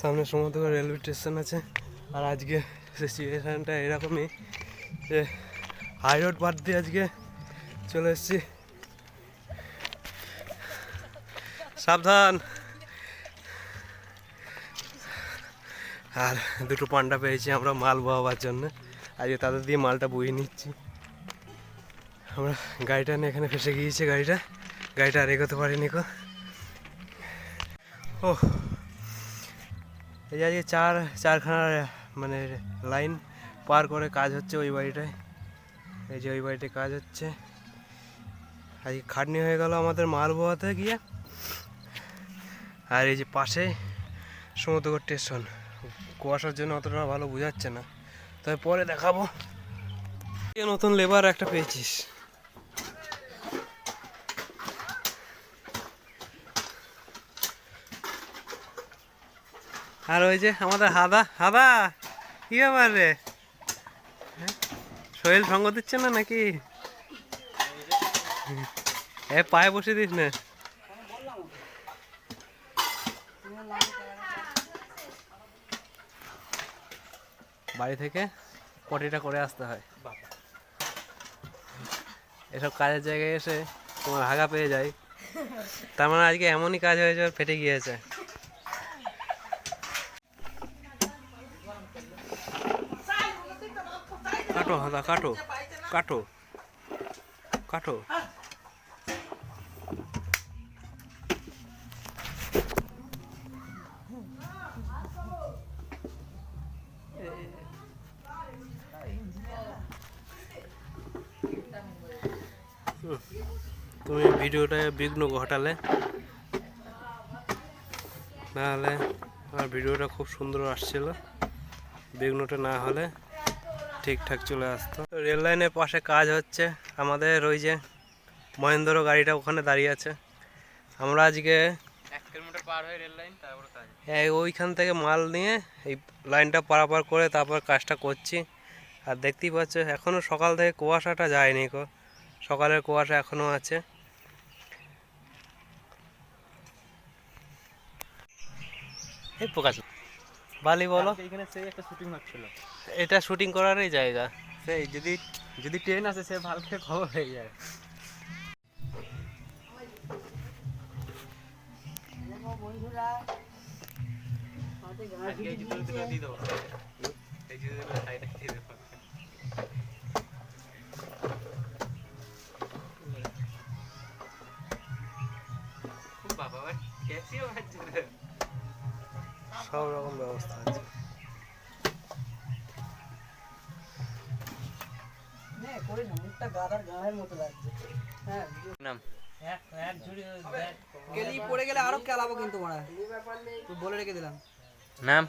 সামনে সমুদ্র railway station আছে। আর আজকে সিচুয়েশানটা এরকমই যে হাই রোড বাদ দিয়ে আজকে চলে এসেছি। সাবধান। আর দুটো পান্ডা পেয়েছি আমরা মাল বহাবার জন্য। আজকে তাদের দিয়ে মালটা বয়ে নিচ্ছি। আমরা গাড়িটা নিয়ে এখানে ফেসে গিয়েছে, গাড়িটা। গাড়িটা আর এগোতে পারিনি কো ও এই যে আজকে চার চারখানার মানে লাইন পার করে কাজ হচ্ছে ওই বাড়িটায়। এই যে ওই বাড়িটায় কাজ হচ্ছে। আজকে খাটনি হয়ে গেল আমাদের মাল বোয়াতে গিয়ে। আর এই যে পাশে সমুদ্রগড় স্টেশন কুয়াশার জন্য অতটা ভালো বোঝাচ্ছে না। তবে পরে দেখাবো। নতুন লেবার একটা পেয়েছিস। আর ওই যে আমাদের হাদা হাদা, কি ব্যাপার রে? শরীর সঙ্গ দিচ্ছে না নাকি? এ পায়ে বসে দিস না। বাড়ি থেকে পটিটা করে আসতে হয়। এসব কাজের জায়গায় এসে তোমার হাগা পেয়ে যায়। তার মানে আজকে এমনই কাজ হয়েছে, ফেটে গিয়েছে। কাটো, হাদা, কাটো। কাটো। কাটো। তুমি ভিডিওটা বিঘ্ন ঘটালে নাহলে আমার ভিডিওটা খুব সুন্দর আসছিল। বিঘ্নটা না হলে ঠিকঠাক চলে আসতো। রেল লাইনের পাশে কাজ হচ্ছে। আমাদের ওই যে মহেন্দ্র গাড়িটা ওখানে দাঁড়িয়ে আছে। আমরা আজকে হয়ে রেল লাইন তারপরে কাজ এই ওইখান থেকে মাল নিয়ে এই লাইনটা পারাপার করে তারপর কাজটা করছি। আর দেখতেই পাচ্ছ এখনও সকাল থেকে কুয়াশাটা যায়নি কো সকালের কুয়াশা এখনও আছে। এই প্রকাশ। বালি বলো। এখানে সেই একটা শুটিং হচ্ছিল। এটা শুটিং করারই জায়গা। সেই যদি যদি ট্রেন আসে সে ভালকে খবর হয়ে যায়। দেবো বাবা রে। সব রকম ব্যবস্থা আছে। নাম? গেলি পড়ে গেলে আরও খেলাবো কিন্তু মারা তুই বলে রেখে দিলাম। নাম?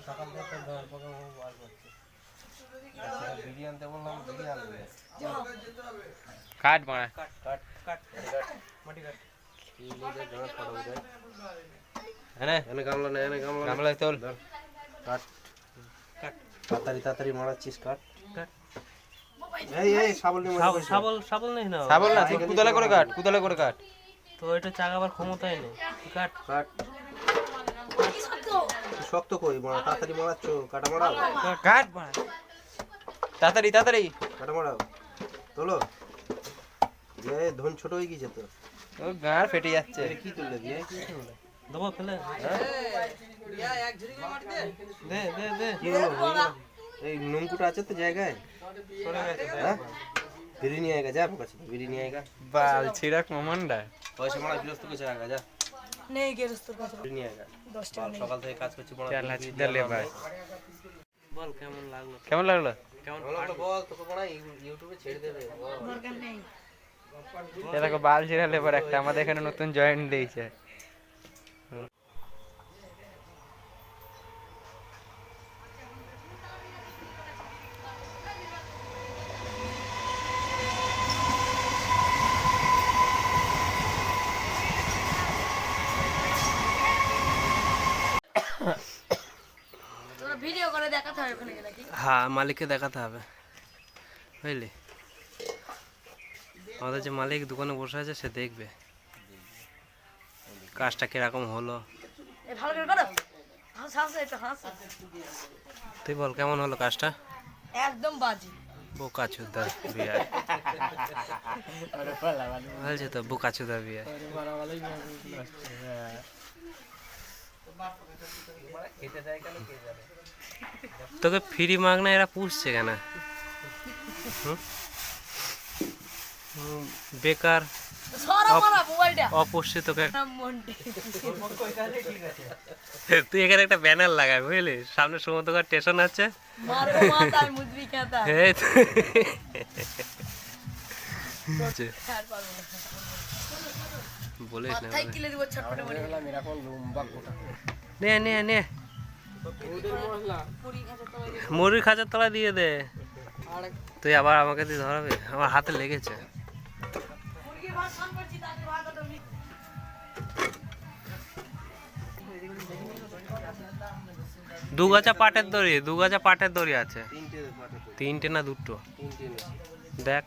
কাট হ্যাঁ এনে গামলা নে এনে গামলা গামলা তোল। কাট। কাট। তাড়াতাড়ি তাড়াতাড়ি মারাচ্ছিস কাট। কাট। এই এই শাবল নিয়ে শাবল শাবল শাবল নেই না সাবল না তুই কুদালে করে কাট কুদালে করে কাট। তো এটা চাগাবার ক্ষমতাই নেই। কাট। কাট। শক্ত কই মারা তাড়াতাড়ি মারাচ্ছ কাটা মারাও। কাট। মারা তাড়াতাড়ি তাড়াতাড়ি। কাটা মারাও। তোলো। ধন ছোট হয়ে গেছে তো। ও ফেটে যাচ্ছে। কি তুললে দিয়ে দেবো ফেলে। দে দে দে। হয়ে। এই নমকুটা আছে তো জায়গায়? হ্যাঁ? বিড়ি নিয়ে আয়গা যা আমার কাছে বিড়ি নিয়ে আয়গা। বাল ছিড়াক মামনডা। পয়সা মারা বিরস্ত করছে আয়গা যা। নেই গেরস্তর কথা। বিড়ি নিয়ে আয়গা। দশ টাকা সকাল থেকে কাজ করছি বড় চার লাখ দিলে ভাই বল কেমন লাগল? কেমন লাগল? কেমন লাগল বল তোকে বড় ইউটিউবে ছেড়ে দেবে দরকার নেই। এ বাল ছিড়া লেবার একটা আমাদের এখানে নতুন জয়েন্ট দিয়েছে তোরা ভিডিও করে দেখাতে হয় ওখানে গেলে কি হ্যাঁ মালিককে দেখাতে হবে। বুঝলি? আমাদের যে মালিক দোকানে বসে আছে সে দেখবে। কাজটা কীরকম হলো? ভালো করে করো। হাঁস হাঁস এটা হাঁস। তুই বল কেমন হলো কাজটা? একদম বাজে। বোকা চুদা বিয়ে। বলছে তো বোকা চুদা বিয়ে। তোকে ফ্রি মাগ না এরা পুষছে কেন? হুম? হুম, বেকার মন্টি তুই এখানে একটা ব্যানার লাগাই বুঝলি? সামনে সমুদ্রঘাট স্টেশন আছে। বলিস না নে নে নে। মুরগির খাঁচার তলা দিয়ে দে। তুই আবার আমাকে দিয়ে ধরাবে। আমার হাতে লেগেছে। দু গাছা পাটের দড়ি, দু গাছা পাটের দড়ি আছে। তিনটে না দুটো? দেখ।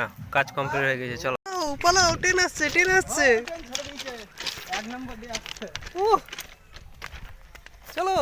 না কাজ কমপ্লিট হয়ে গেছে চলো। পালাও ট্রেন আসছে ট্রেন আসছে। এক নম্বর দিয়ে আসছে ও চলো।